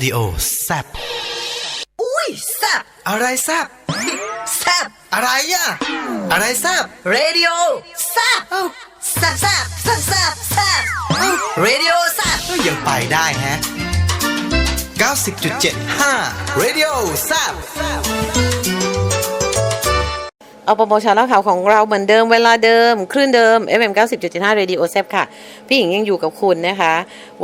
วิดีโอแซบอุ้ยแซ่บอะไรแซบแซ่บอะไรอะ อะไรแซบเรดิโอแซ่บแซ่บแซ่บแซ่บแซ่บแซ่บเรดิโอแซ่บก็ยังไปได้แฮะ90.75 Radio แซบ เอาโปรโมชั่นแล้วข่าวของเราเหมือนเดิมเวลาเดิม คลื่นเดิม FM 90.75 Radio s e p ค่ะ พี่หญิงยังอยู่กับคุณนะคะ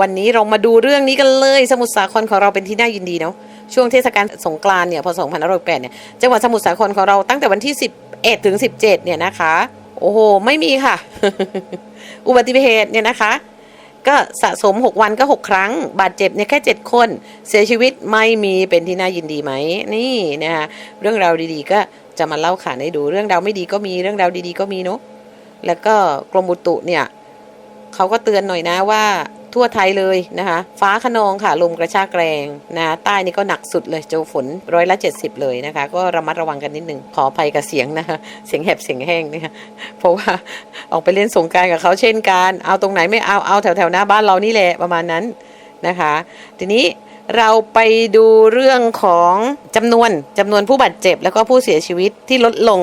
วันนี้เรามาดูเรื่องนี้กันเลย สมุทรสาครของเราเป็นที่น่ายินดีเนาะช่วงเทศกาลสงกรานต์เนี่ยพศ2568เนี่ยจังหวัดสมุทรสาครของเราตั้งแต่วันที่ 11ถึง17เนี่ยนะคะ โอ้โห ไม่มีค่ะ อุบัติเหตุเนี่ยนะคะ ก็สะสม 6 วันก็ 6 ครั้ง บาดเจ็บเนี่ยแค่ 7 คน เสียชีวิตไม่มีเป็นที่น่ายินดีไหมนี่นะคะเรื่องราวดีๆ ก็จะมาเล่าขานให้ดูเรื่องราวไม่ดีก็มีเรื่องราวดีๆก็มีเนาะแล้วก็กรมอุตุเนี่ยเขาก็เตือนหน่อยนะว่า ทั่วไทยเลยนะคะ ฟ้าขนองค่ะ ลมกระชากแรงนะใต้นี่ก็หนักสุดเลยเจอฝนร้อยละ 70 เลยนะคะ ก็ระมัดระวังกันนิดนึงขออภัยกับเสียงนะคะ เสียงแหบเสียงแห้งนะคะเพราะว่าออกไปเล่นสงการกับเขาเช่นกัน เอาตรงไหนไม่เอาเอาแถวแถวๆหน้าบ้านเรานี่แหละประมาณนั้นนะคะ ทีนี้เราไปดูเรื่องของจำนวนจำนวนผู้บาดเจ็บ แล้วก็ผู้เสียชีวิตที่ลดลง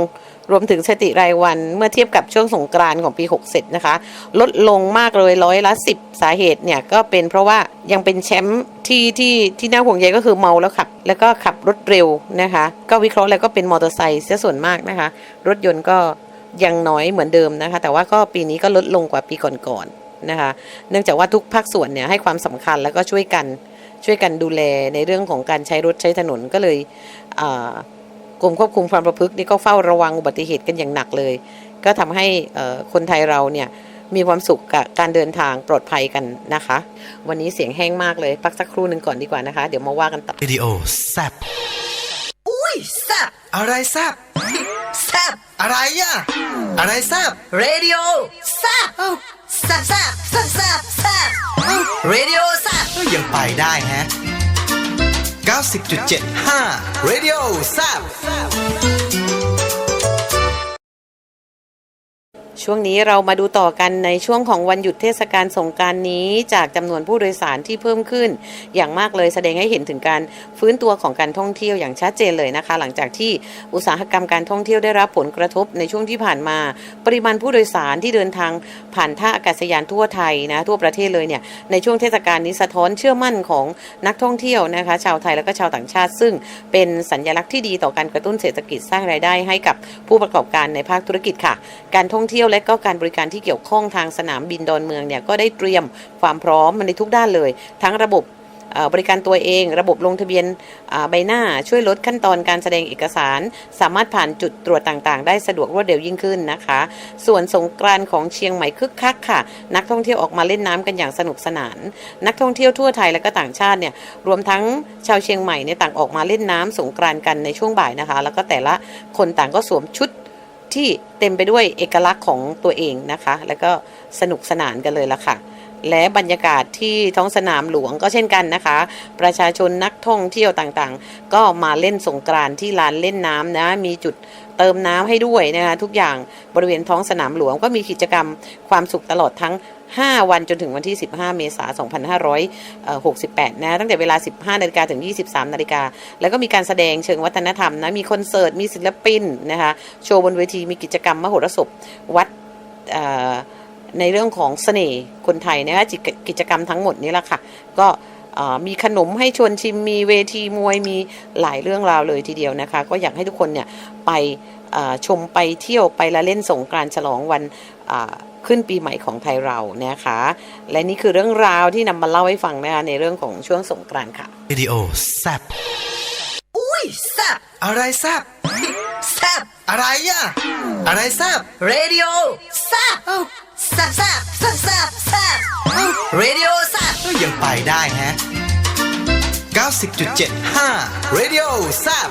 รวมถึงสถิติรายวันเมื่อเทียบกับช่วงสงกรานต์ของปี 67 นะคะ ลดลงมากเลยร้อยละ 10 สาเหตุเนี่ย ก็เป็นเพราะว่ายังเป็นแชมป์ที่ที่ที่น่าห่วงใยก็คือเมาแล้วขับ แล้วก็ขับรถเร็วนะคะ ก็วิเคราะห์แล้วก็เป็นมอเตอร์ไซค์เสียส่วนมากนะคะ รถยนต์ก็ยังน้อยเหมือนเดิมนะคะ แต่ว่าก็ปีนี้ก็ลดลงกว่าปีก่อนๆนะคะ เนื่องจากว่าทุกภาคส่วนเนี่ยให้ความสำคัญแล้วก็ช่วยกันช่วยกันดูแลในเรื่องของการใช้รถใช้ถนนก็เลยอ่า กรมควบคุมความประพฤตินี่ก็เฝ้าระวังอุบัติเหตุกันอย่างหนักเลย ก็ทำให้เอ่อคนไทยเราเนี่ยมีความสุขกับการเดินทางปลอดภัยกันนะคะ วันนี้เสียงแห้งมากเลย พักสักครู่หนึ่งก่อนดีกว่านะคะ เดี๋ยวมาว่ากันต่อวิดีโอแซบอุ้ยแซ่บอะไรแซบแซ่บอะไรอะอะไรแซบเรดิโอแซ่บแซ่บแซ่บแซ่บแซ่บแซ่บเรดิโอแซ่บก็ยังไปได้แฮะ 90.75 Radio แช่วงนี้เรามาดูต่อกันในช่วงของวันหยุดเทศกาลสงการนี้จากจำนวนผู้โดยสารที่เพิ่มขึ้น อย่างมากเลยแสดงให้เห็นถึงการฟื้นตัวของการท่องเที่ยวอย่างชัดเจนเลยนะคะ หลังจากที่อุตสาหกรรมการท่องเที่ยวได้รับผลกระทบในช่วงที่ผ่านมา ปริมาณผู้โดยสารที่เดินทางผ่านท่าอากาศยานทั่วไทยนะทั่วประเทศเลยเนี่ยในช่วงเทศกาลนี้สะท้อนเชื่อมั่นของนักท่องเที่ยวนะคะ ชาวไทยแล้วก็ชาวต่างชาติ ซึ่งเป็นสัญลักษณ์ที่ดีต่อการกระตุ้นเศรษฐกิจสร้างรายได้ให้กับผู้ประกอบการในภาคธุรกิจค่ะ การท่องเที่ยวและก็การบริการที่เกี่ยวข้องทางสนามบินดอนเมืองเนี่ยก็ได้เตรียมความพร้อมมาในทุกด้านเลย ทั้งระบบบริการตัวเอง ระบบลงทะเบียนใบหน้าช่วยลดขั้นตอนการแสดงเอกสาร สามารถผ่านจุดตรวจต่างๆ ได้สะดวกรวดเร็วยิ่งขึ้นนะคะ ส่วนสงกรานของเชียงใหม่คึกคักค่ะ นักท่องเที่ยวออกมาเล่นน้ำกันอย่างสนุกสนาน นักท่องเที่ยวทั่วไทยและก็ต่างชาติเนี่ยรวมทั้งชาวเชียงใหม่เนี่ยต่างออกมาเล่นน้ำสงกรานกันในช่วงบ่ายนะคะ แล้วก็แต่ละคนต่างก็สวมชุด ที่เต็มไปด้วยเอกลักษณ์ของตัวเองนะคะ แล้วก็สนุกสนานกันเลยละค่ะ และบรรยากาศที่ท้องสนามหลวงก็เช่นกันนะคะ ประชาชนนักท่องเที่ยวต่างๆ ก็มาเล่นสงกรานต์ที่ลานเล่นน้ำนะ มีจุดเติมน้ำให้ด้วยนะคะทุกอย่างบริเวณท้องสนามหลวงก็มีกิจกรรมความสุขตลอดทั้ง 5 วันจนถึงวันที่ 15 เมษายน2568 นะ ตั้งแต่เวลา 15นาฬิกาถึง 23นาฬิกา แล้วก็มีการแสดงเชิงวัฒนธรรมนะ มีคอนเสิร์ต มีศิลปินนะคะ โชว์บนเวที มีกิจกรรมมโหรสพวัดในเรื่องของเสน่ห์คนไทยนะคะกิจกรรมทั้งหมดนี้แหละค่ะ ก็มีขนมให้ชวนชิม มีเวทีมวย มีหลายเรื่องราวเลยทีเดียวนะคะ ก็อยากให้ทุกคนเนี่ยไปชมไปเที่ยวไปละเล่นสงกรานต์ฉลองวันอ ขึ้นปีใหม่ของไทยเรานะคะ และนี่คือเรื่องราวที่นำมาเล่าให้ฟังนะคะในเรื่องของช่วงสงกรานต์ค่ะวิดีโอแซบอุ้ยแซ่บอะไรแซบแซ่บอะไรอะอะไรแซบเรดิโอแซ่บแซ่บแซ่บแซ่บแซ่บแซ่บเรดิโอแซ่บก็ยังไปได้แฮะ90.75 Radio แซบ